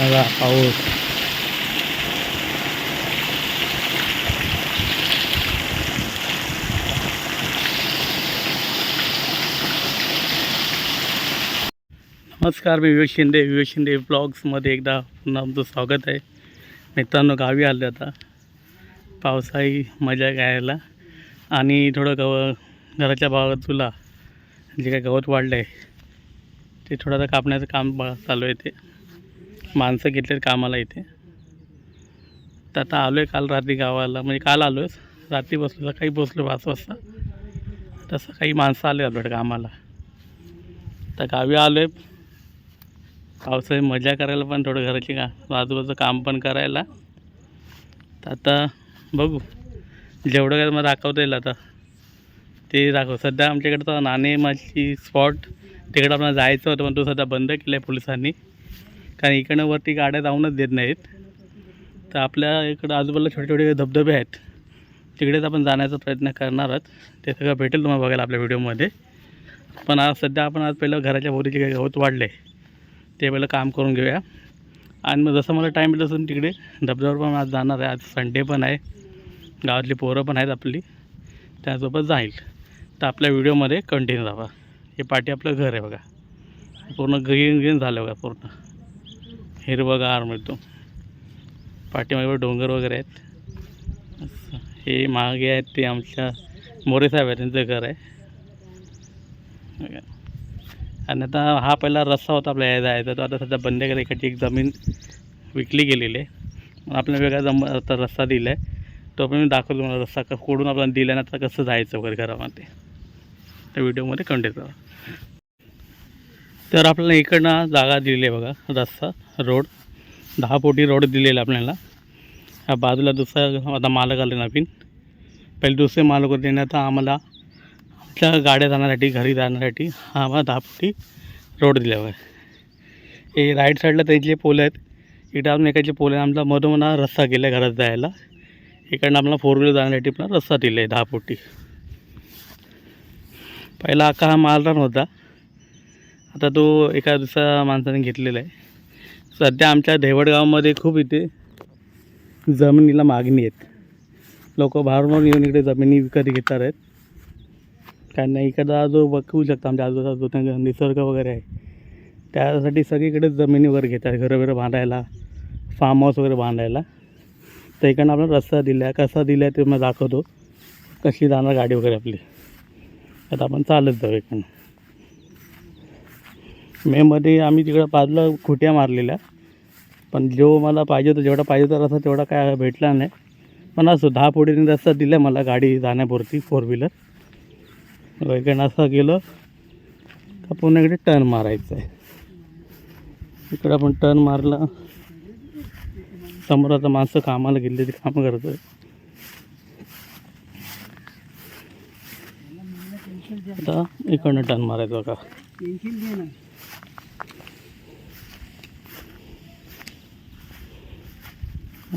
बघा पाऊस. नमस्कार मी विवेक शिंदे विवेक शिंदे ब्लॉग्समध्ये एकदा पुन्हा आमचं स्वागत आहे. मित्रांनो गावी आले आता. पावसाळी मजा घ्यायला. आणि थोडं गव घराच्या बाजूला जे काय गवत वाढलं आहे ते थोडं आता कापण्याचं काम चालू आहे ते. माणसं घेतले कामाला इथे. तर आता आलो आहे काल रात्री गावाला म्हणजे काल आलो आहेस रात्री बसलो सकाळी बसलो पाच वाजता. तसं काही माणसं आले आपल्याकडे कामाला. तर गावी आलो आहे पावसाळी मजा करायला पण थोडं घराची का आजूबाजूचं काम पण करायला. तर आता बघू. जेवढं काय मला दाखवता येईल आता. ते दाखव. सध्या आमच्याकडे तर नाणे माझी स्पॉट तिकडं आपल्याला जायचं होतं पण तो सध्या बंद केलं आहे पोलिसांनी. कारण इकडनं वरती गाड्या जाऊनच देत नाहीत. तर आपल्या इकडं आजूबाजूला छोटे छोटे धबधबे आहेत. तिकडेच आपण जाण्याचा प्रयत्न करणार आहोत. ते सगळं भेटेल तुम्हाला बघायला आपल्या व्हिडिओमध्ये. पण आज सध्या आपण आज पहिलं घराच्या भोवतीचे काही गवत वाढले. ते पहिलं काम करून घेऊया. आणि मग जसं मला टाईम मिळेल तसं तिकडे धबधब्यावर पण आज जाणार आहे. आज संडे पण आहे. गावातली पोरं पण आहेत आपली. त्यासोबत जाईल. तर आपल्या व्हिडिओमध्ये कंटिन्यू राहा. हे पाठी आपलं घर आहे बघा. पूर्ण ग्रीन ग्रीन झालं बघा पूर्ण. हिरवगार मिळतो. पाठीमागे डोंगर वगैरे आहेत. असं. हे मागे आहेत ते आमच्या मोरे साहेब आहेत त्यांचं घर आहे. आणि आता हा पहिला रस्ता होता आपल्या यायचा यायचा तो आता सध्या बंद केला इकडची एक जमीन विकली गेलेली आहे. आपल्याला वेगळा जम आता रस्ता दिला आहे तो पण मी दाखवतो मला रस्ता कोडून आपल्याला दिला ना आता कसं जायचं वगैरे घरामध्ये. त्या व्हिडिओमध्ये कंटिन्यू करा तर आपल्याला इकडनं जागा दिलेली आहे बघा रस्ता रोड. दहा पोटी रोड दिलेला आपल्याला. ह्या बाजूला दुसरा आता मालक आले नवीन. पहिले दुसरे मालक होते ना आता आम्हाला आमच्या गाड्या जाण्यासाठी घरी जाण्यासाठी आम्हाला दहा पोटी रोड दिला बघा. हे राईट साईडला त्यांचे पोल आहेत. इकडे आपण एकाचे पोल आहे आमचा मधोमध रस्ता गेला आहे घरात जायला. इकडनं आपला फोर व्हीलर जाण्यासाठी पण रस्ता दिला आहे दहा पोटी. पहिला अख्खा हा मालरान होता. आता तो एका दुसऱ्या माणसाने घेतलेला आहे. सध्या आमच्या देवडगावमध्ये खूप इथे जमिनीला मागणी आहेत. लोक बाहेरून येऊन इकडे जमिनी विकत घेतात आहेत. कारण इकडचा जो बघू शकता आमच्या आजूबाजूचा जो त्यांचा निसर्ग वगैरे आहे त्यासाठी सगळीकडे जमिनी वगैरे घेतात घरं वगैरे बांधायला फार्म हाऊस वगैरे बांधायला. तर इकडनं आपला रस्ता दिला आहे. कसा दिला आहे ते मला दाखवतो. कशी जाणार गाडी वगैरे आपली. आता आपण चालत जाऊ इकडनं. मेमध्ये आम्ही तिकडं बाजूला खुट्या मारलेल्या. पण जो मला पाहिजे होता जेवढा पाहिजे होता रस्ता तेवढा काय भेटला नाही. पण असो दहा फुटीने रस्ता दिला मला गाडी जाण्यापुरती फोर व्हीलर इकडनं असं गेलं का पुन्हा इकडे टर्न मारायचं आहे. इकडं आपण टर्न मारला. समोर आता माणसं कामाला गेले ते कामं करत आता इकडनं टर्न मारायचं का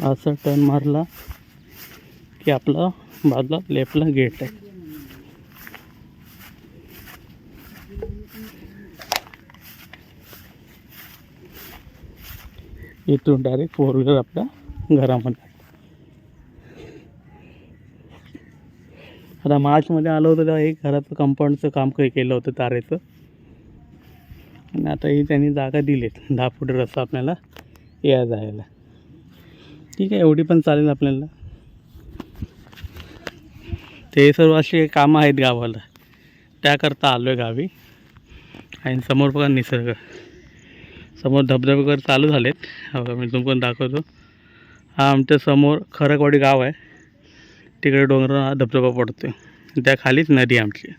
असं टर्न मारला की आपला बाजूला लेफ्टला गेट आहे. इथून डायरेक्ट फोर व्हीलर आपल्या घरामध्ये आता मार्चमध्ये आलं होतं तेव्हा एक घराचं कंपाऊंडचं काम काही केलं होतं तारेचं. आणि आता ही त्यांनी जागा दिलीत. दहा फूट रस्ता आपल्याला या जायला ठीक आहे एवढी पण चालेल आपल्याला. ते सर्व असे कामं आहेत गावाला. त्याकरता आलो आहे गावी. आणि समोर बघा निसर्ग. समोर धबधबे वगैरे चालू झालेत. हो मी तुमकून दाखवतो. हा आमच्यासमोर खरकवाडी गाव आहे. तिकडे डोंगर हा धबधबा पडतो त्या खालीच नदी आहे आमची.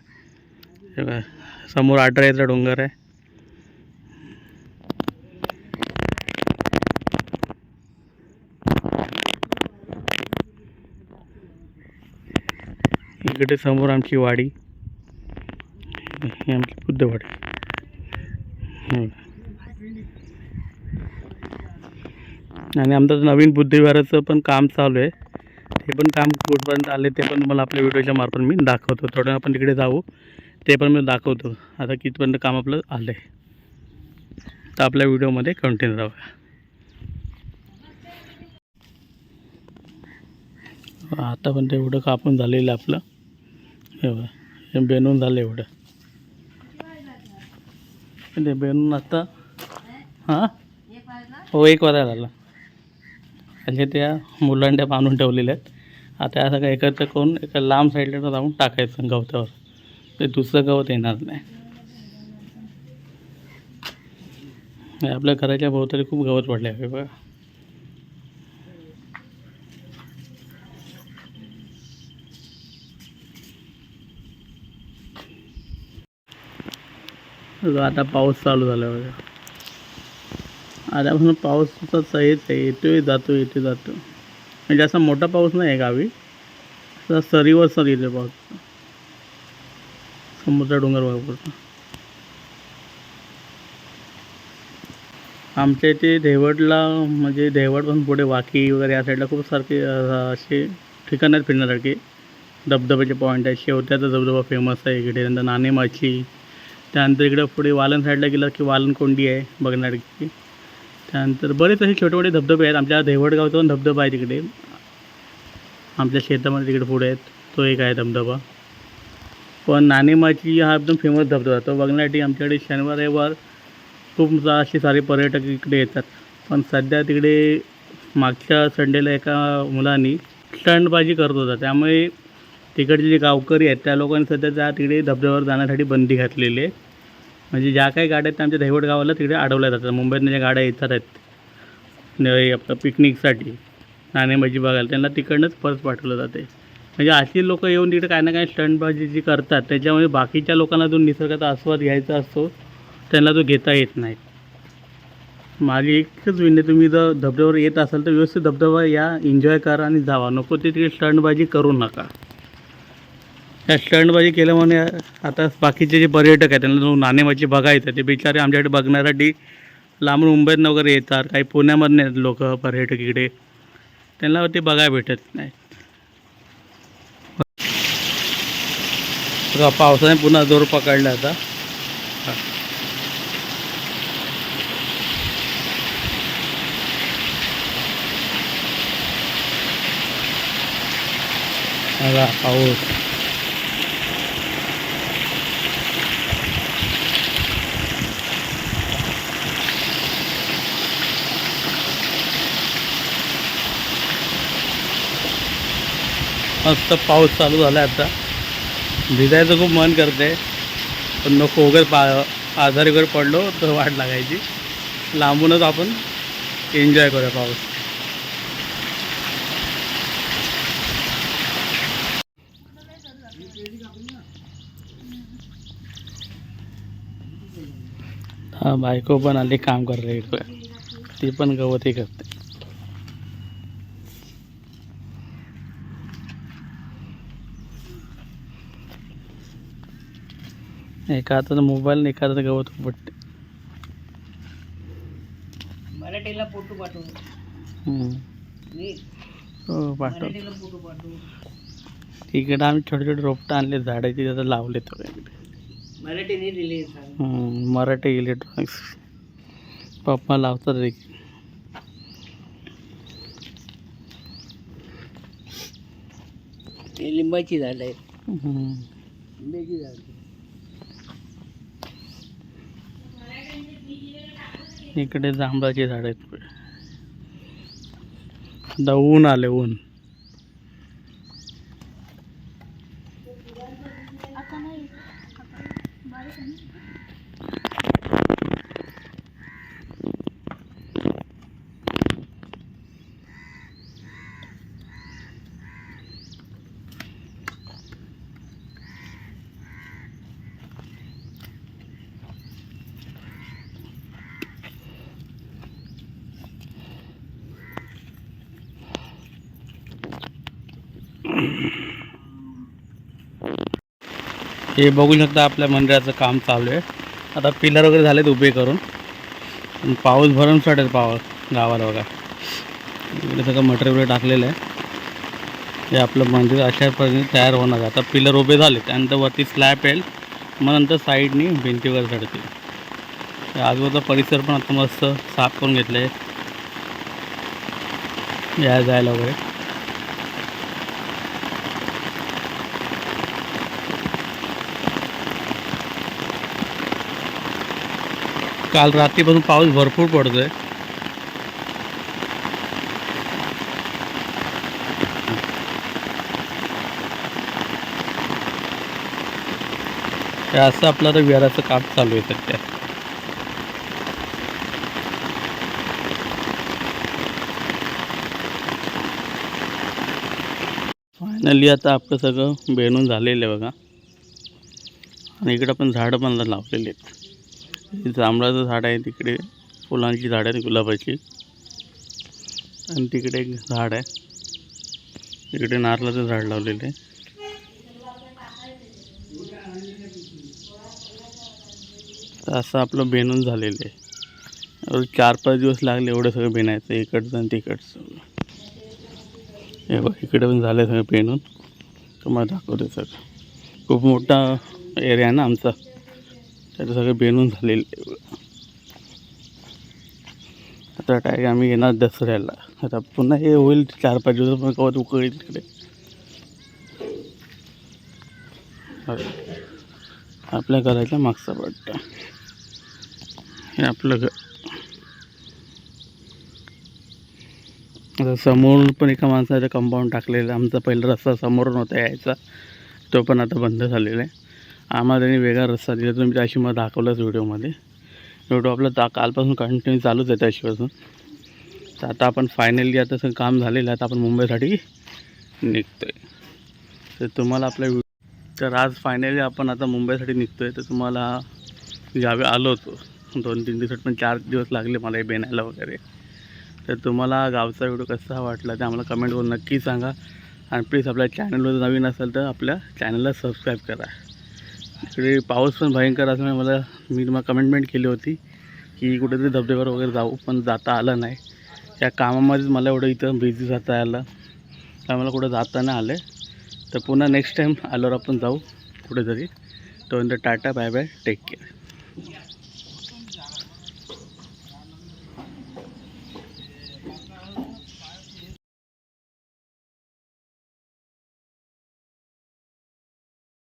समोर अठराचा डोंगर आहे. इकडे समोर आमची वाडी. ही आमची बुद्धवाडी आणि आमचं नवीन बुद्धिवाराचं पण काम चालू आहे. ते पण काम कुठपर्यंत आले ते पण तुम्हाला आपल्या व्हिडिओच्या मार्फत मी दाखवतो. थोडं आपण तिकडे जाऊ. ते पण मी दाखवतो. आता कितीपर्यंत काम आपलं आलं आहे तर आपल्या व्हिडिओमध्ये कंटिन्यू राहूया. आतापर्यंत एवढं कापून झालेलं आपलं. हे बेनून झालं एवढं. ते बेनून आता हां? हो एक वाजा झाला. म्हणजे त्या मुलांड्या बांधून ठेवलेल्या आहेत. आता असं काय एकत्र करून एका लांब साईडला जाऊन टाकायचं गवतावर. ते दुसरं गवत येणार नाही. आपल्या घराच्या भोवताली खूप गवत पडले आहे बघा. आता पाऊस चालू झाला बघा. आल्यापासून पाऊसचा हेच आहे येतोय जातो येतो जातो म्हणजे असा मोठा पाऊस नाही आहे गावी. असा सरीवर सर येतो पाऊस. समुद्र डोंगर वापरतो आमच्या इथे देवडला म्हणजे देवडपासून पुढे वाकी वगैरे या साईडला खूप सारखे असे ठिकाणं आहेत फिरण्यासारखे. धबधब्याचे पॉईंट आहे शेवत्याचा धबधबा फेमस आहे. इकडे नंतर नाणेमाची त्यानंतर इकडं पुढे वालन साईडला गेलं की वालन कोंडी आहे बघण्यासारखी त्यानंतर बरेच असे छोटे मोठे धबधबे आहेत. आमच्या देवडगावचा पण धबधबा आहे तिकडे. आमच्या शेतामध्ये तिकडे पुढे आहेत. तो एक आहे धबधबा. पण नाणेमाची हा एकदम फेमस धबधबा. तो बघण्यासाठी आमच्याकडे शनिवार रविवार खूप जा- असे सारे पर्यटक इकडे येतात. पण सध्या तिकडे मागच्या संडेला एका मुलांनी स्टंडबाजी करत होता. त्यामुळे तिकडचे जे गावकरी आहेत त्या लोकांनी सध्या त्या तिकडे धबधब्यावर जाण्यासाठी बंदी घातलेली आहे. म्हणजे ज्या काही गाड्या आहेत त्या आमच्या दहिवड गावाला तिकडे अडवल्या जातात. मुंबईतनं ज्या गाड्या येतात आहेत आपलं पिकनिकसाठी नाणेबाजी बघायला त्यांना तिकडनंच परत पाठवलं जाते. म्हणजे अशी लोक येऊन तिकडे काही ना काही स्टंटबाजी जी करतात त्याच्यामुळे बाकीच्या लोकांना जो निसर्गाचा आस्वाद घ्यायचा असतो त्यांना तो घेता येत नाही. माझी एकच विनंती तुम्ही जर धबधब्यावर येत असाल तर व्यवस्थित धबधबा या एन्जॉय करा आणि जावा. नको ते तिकडे स्टंटबाजी करू नका. या स्टंटबाजी केल्यामुळे आता बाकीचे जे पर्यटक आहेत त्यांना जो नाणेबाजी बघायचं ते बिचारे आमच्याकडे बघण्यासाठी लांबून मुंबईतनं वगैरे येतात. काही पुण्यामधनं आहेत लोक पर्यटक इकडे. त्यांना ते बघायला भेटत नाही. बघा, पावसाने पुन्हा जोर पकडला आता. बघा पाऊस. मस्त पाऊस चालू झाला आहे आता. भिजायचं खूप मन करते पण नको वगैरे पा आजारी वगैरे पडलो तर वाट लागायची. लांबूनच आपण एन्जॉय करूया पाऊस. हा बायको पण आली काम कर ती पण गवतही करते. एका हातात मोबाईल एका हातात गवत मराठीला फोटो पाठवू. हो पाठव. पाठवू. तिकडे आम्ही छोटे छोटे रोपटं आणले झाडाची त्याचा लावले तो मराठी इलेक्ट्रॉनिक्स पप्पा लावतात रे लिंबाची झाड आहे. लिंबाची झाड इकडे जांभळाची झाड आहेत. आता ऊन आले ऊन. हे बघू शकता आपल्या मंदिराचं काम चालू आहे. आता पिलर वगैरे झालेत उभे करून. पाऊस भरून साठेल पावस गावाला बघा. इकडे सगळं मटेरियल टाकलेलं आहे. हे आपलं मंदिर अशा पद्धतीने तयार होणार आहे. आता पिलर उभे झाले त्यानंतर वरती स्लॅब येईल. मग नंतर साईडनी भिंती वगैरे चढतील. आजूबाजूचा परिसर पण आता मस्त साफ करून घेतलं आहे या जायला वगैरे. काल रात्रीपासून पाऊस भरपूर पडतोय. असं आपलं आता विहाराचं काम चालू आहे सध्या. फायनली आता आपलं सगळं बेणून झालेलं आहे बघा. आणि इकडं पण झाडं पण लावलेली आहेत. जांभळाचं झाड आहे तिकडे फुलांची झाडं आहेत गुलाबाची. आणि तिकडे एक झाड आहे. इकडे नारळाचं झाड लावलेलं आहे. तर असं आपलं बेनून झालेलं आहे. चार पाच दिवस लागले एवढं सगळं बेनायचं इकडचं आणि तिकडचं हे बघ इकडे पण झालं सगळं बेनून तुम्हाला दाखवते सगळं. खूप मोठा एरिया आहे ना आमचा. त्याचं सगळं बेनून झालेलं आहे. आता काय आम्ही येणार दसऱ्याला. आता पुन्हा हे होईल चार पाच दिवस पण कवत उकळेल तिकडे. आपल्या घराच्या मागचा वाटतं हे आपलं घर. आता समोरून पण एका माणसाचं कंपाऊंड टाकलेलं आमचा पहिला रस्ता समोरून होता यायचा. तो पण आता बंद झालेला आहे. आम्हाला त्यांनी वेगळा रस्ता दिला. तुम्ही त्याशी मला दाखवलाच व्हिडिओमध्ये. व्हिडिओ आपला ता कालपासून कंटिन्यू चालूच आहे त्याशीपासून तर आता आपण फायनली आता सगळं काम झालेलं आहे. आता आपण मुंबईसाठी निघतो आहे तर तुम्हाला आपल्या तर आज फायनली आपण आता मुंबईसाठी निघतो आहे तर तुम्हाला ज्यावेळी आलो होतो दोन तीन दिवसात पण चार दिवस लागले मला हे बेनायला वगैरे. तर तुम्हाला गावचा व्हिडिओ कसा वाटला ते आम्हाला कमेंट करून नक्की सांगा. आणि प्लीज आपल्या चॅनलवर नवीन असेल तर आपल्या चॅनलला सबस्क्राईब करा. इकडे पाऊस पण भयंकर असल्यामुळे मला मी तुम्हाला कमेंटमेंट केली होती की कुठेतरी धबधब्यावर वगैरे जाऊ पण जाता आलं नाही. या कामामध्येच मला एवढं इथं बिझी जाता आलं. त्यामुळे मला कुठं जाता नाही आलं. तर पुन्हा नेक्स्ट टाईम आल्यावर आपण जाऊ कुठेतरी. तोपर्यंत tata bye bye take care